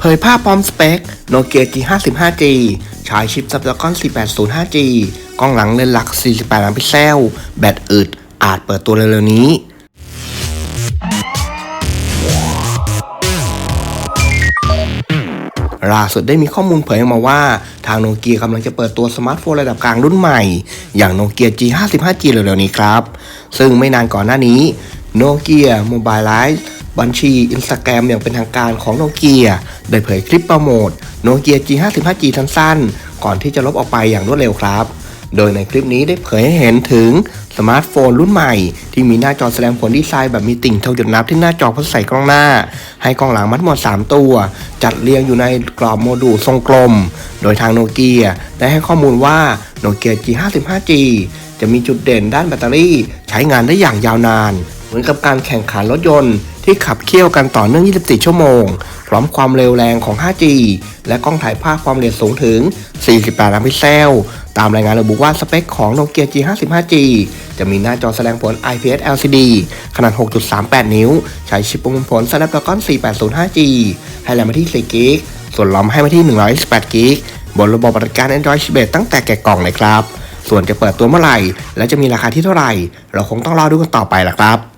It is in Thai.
เผยภาพพร้อมสเปค Nokia G55G ใช้ชิป Snapdragon 4805G กล้องหลังเลนส์หลัก 48 ล้านพิกเซล แบตอึด อาจเปิดตัวเร็วๆนี้ล่าสุดได้มีข้อมูลเผยออกมาว่า ทางโนเกียกำลังจะเปิดตัวสมาร์ทโฟนระดับกลางรุ่นใหม่ อย่างโนเกีย G55G เร็วๆนี้ครับ ซึ่งไม่นานก่อนหน้านี้โนเกียโมบายไลฟ์บัญชีอินสตาแกรมอย่างเป็นทางการของโนเกีย ได้เผยคลิปโปรโมทโนเกีย G55G สั้นๆ ก่อนที่จะลบออกไปอย่างรวดเร็วครับ โดยในคลิปนี้ได้เผยให้เห็นถึงสมาร์ทโฟนรุ่นใหม่ ที่มีหน้าจอแสดงผลดีไซน์แบบมีติ่งเท่าหยดน้ำที่หน้าจอเพื่อใส่กล้องหน้า ให้กล้องหลังมัดหมด 3 ตัว จัดเรียงอยู่ในกรอบโมดูลทรงกลม โดยทางโนเกียได้ให้ข้อมูลว่าโนเกีย G55G จะมีจุดเด่นด้านแบตเตอรี่ ใช้งานได้อย่างยาวนาน เหมือนกับการแข่งขันรถยนต์ที่ขับเคี่ยวกันต่อเนื่อง 24 ชั่วโมง พร้อมความเร็วแรงของ 5G และกล้องถ่ายภาพความละเอียดสูงถึง 48 ล้านพิกเซล ตามรายงานระบุว่าสเปคของ Nokia G55G จะมีหน้าจอแสดงผล IPS LCD ขนาด 6.38 นิ้ว ใช้ชิปประมวลผล Snapdragon 4805G ให้แรมมาที่4กิกส่วนลอมให้มาที่128กิกบนระบบปฏิบัติการ Android 11 ตั้งแต่แกะกล่องเลยครับส่วนจะเปิดตัวเมื่อไหร่ และจะมีราคาที่เท่าไหร่ เราคงต้องรอดูกันต่อไปละครับ